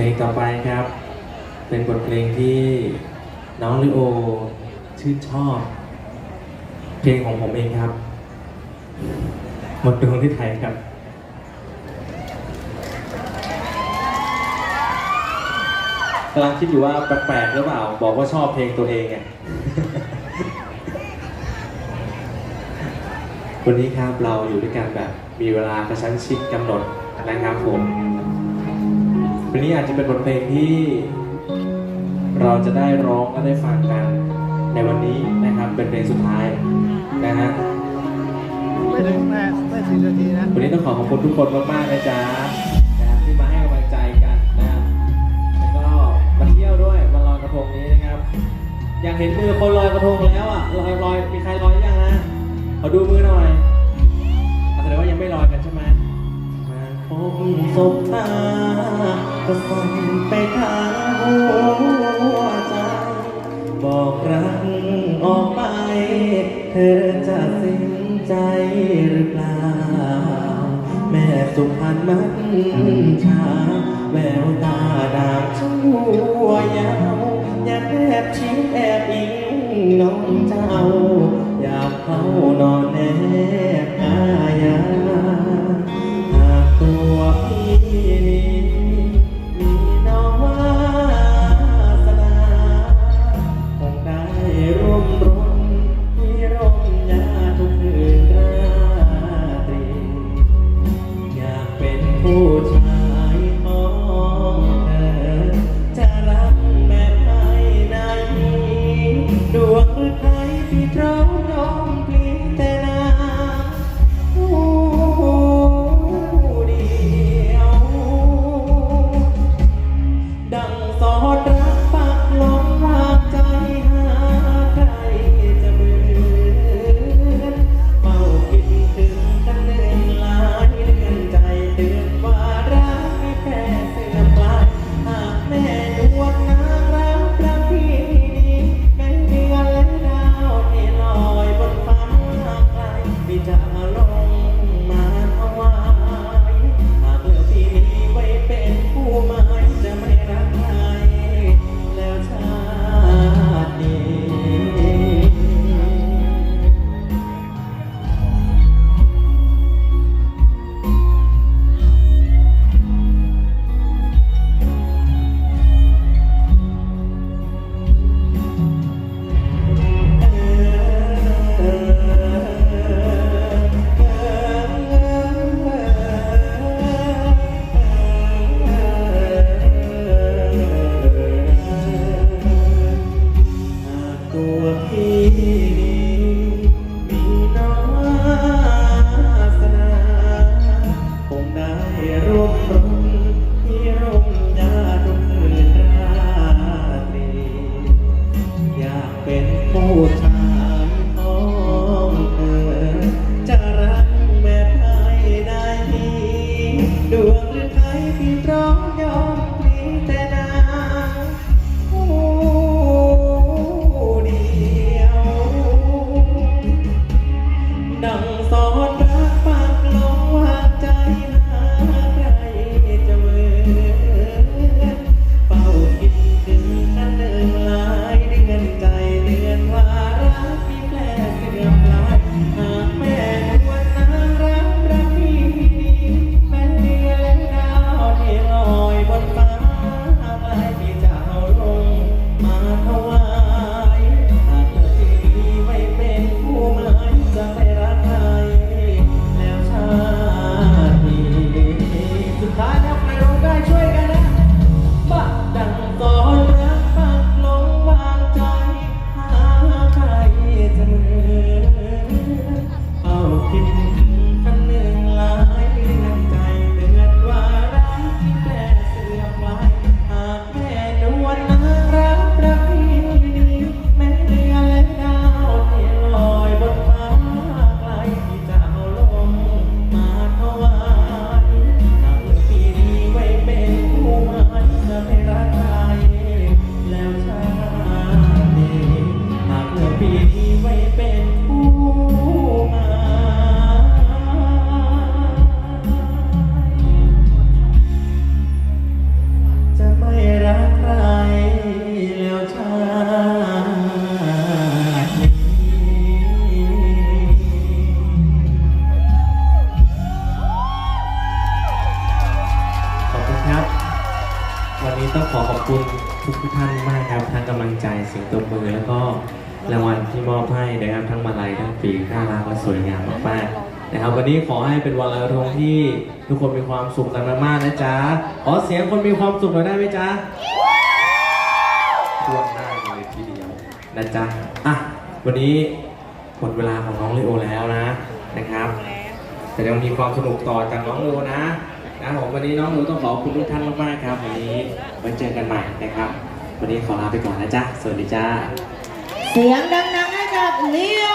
ลงต่อไปครับ เป็นบทเพลงที่น้องลิโอชื่นชอบ เพลงของผมเองครับหมดดวงที่ไทยครับกำลังคิดอยู่ว่าแปลกๆหรือเปล่า บอกว่าชอบเพลงตัวเองไงวันนี้ครับเราอยู่ด้วยกันแบบมีเวลากระชั้นชิดกำหนดนะครับผม วันนี้อาจจะเป็นบทเพลงที่เราจะได้ร้องและได้ฟังกันในวันนี้นะครับเป็นเพลงสุดท้ายนะฮะไม่ถึงแม่ไม่ถึงนาทีนะวันนี้ต้องขอขอบคุณทุกคนมากๆนะจ๊ะนะครับที่มาให้กำลังใจกันนะครับแล้วก็มาเที่ยวด้วยวันลอยกระทงนี้นะครับ อยากเห็นมือคนลอยกระทงแล้วอะลอยลอยมีใครลอยยังนะขอดูมือหน่อยอะแสดงว่ายังไม่ลอยกันใช่ไหมมาพบศพตา ก็ส่งไปทางหัวใจ บอกรักออกไป เธอจะสิ้นใจหรือเปล่า แม่สุพรรณมันชาแววตาดาบชั่ว ดังสอ Oh. ต้องขอขอบคุณทุกทุกท่านมากครับทั้งกำลังใจเสียงตบมือแล้วก็รางวัลที่มอบให้นะครับทั้งมาลัยทั้งปีกน่ารักและสวยงามมากๆนะครับ วันนี้ขอให้เป็นวันลอยกระทงที่ทุกคนมีความสุขกันมากๆนะจ๊ะขอเสียงคนมีความสุขหน่อยได้ไหมจ๊ะท่วงหน้าเลยทีเดียวนะจ๊ะอะวันนี้หมดเวลาของน้องเลโอแล้วนะนะครับ แต่ยังมีความสนุกต่อจากน้องเลโอนะ นะผมวันนี้น้องหนูต้องขอบคุณทุกท่านมากๆครับ วันนี้ไว้เจอกันใหม่นะครับ วันนี้ขอลาไปก่อนนะจ๊ะ สวัสดีจ้า เสียงดังๆให้กับเลีย